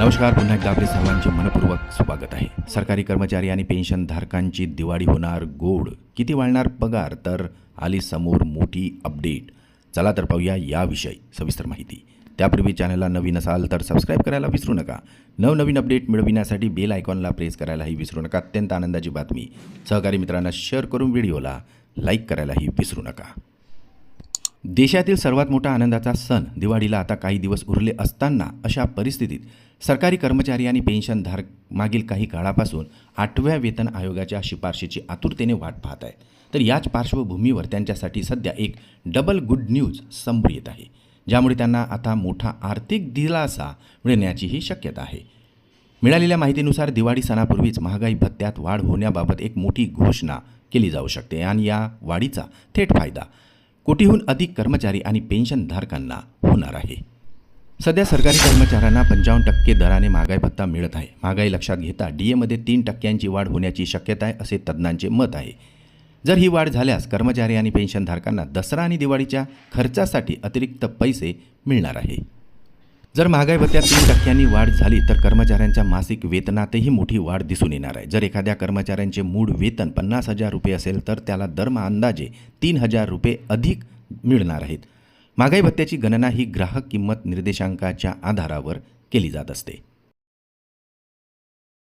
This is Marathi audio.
नमस्कार पुन्हा एकदा आपले सर्वांचे मनपूर्वक स्वागत आहे. सरकारी कर्मचारी आणि पेन्शनधारकांची दिवाळी होणार गोड. किती वाढणार पगार? तर आली समोर मोठी अपडेट. चला तर पाहूया याविषयी सविस्तर माहिती. त्यापूर्वी चॅनलला नवीन असाल तर सबस्क्राईब करायला विसरू नका. नवनवीन अपडेट मिळविण्यासाठी बेल आयकॉनला प्रेस करायलाही विसरू नका. अत्यंत आनंदाची बातमी. सहकारी मित्रांना शेअर करून व्हिडिओला लाईक करायलाही विसरू नका. देशातील सर्वात मोठा आनंदाचा सण दिवाळीला आता काही दिवस उरले असताना अशा परिस्थितीत सरकारी कर्मचारी आणि पेन्शनधारक मागील काही काळापासून आठव्या वेतन आयोगाच्या शिफारशीची आतुरतेने वाट पाहत आहेत. तर याच पार्श्वभूमीवर त्यांच्यासाठी सध्या एक डबल गुड न्यूज समोर येत आहे ज्यामुळे त्यांना आता मोठा आर्थिक दिलासा मिळण्याचीही शक्यता आहे. मिळालेल्या माहितीनुसार दिवाळी सणापूर्वीच महागाई भत्त्यात वाढ होण्याबाबत एक मोठी घोषणा केली जाऊ शकते आणि या वाढीचा थेट फायदा कोटीहून अधिक कर्मचारी आणि पेन्शनधारकांना होणार आहे. सध्या सरकारी कर्मचाऱ्यांना पंचावन्न टक्के दराने महागाई भत्ता मिळत आहे. महागाई लक्षात घेता डी एमध्ये तीन टक्क्यांची वाढ होण्याची शक्यता आहे असे तज्ज्ञांचे मत आहे. जर ही वाढ झाल्यास कर्मचारी आणि पेन्शनधारकांना दसरा आणि दिवाळीच्या खर्चासाठी अतिरिक्त पैसे मिळणार आहे. जर महागाई भत्त्यात तीन टक्क्यांनी वाढ झाली तर कर्मचाऱ्यांच्या मासिक वेतनातही मोठी वाढ दिसून येणार आहे. जर एखाद्या कर्मचाऱ्यांचे मूळ वेतन पन्नास हजार रुपये असेल तर त्याला दरमहा अंदाजे तीन हजार रुपये अधिक मिळणार आहेत. महागाई भत्त्याची गणना ही ग्राहक किंमत निर्देशांकाच्या आधारावर केली जात असते.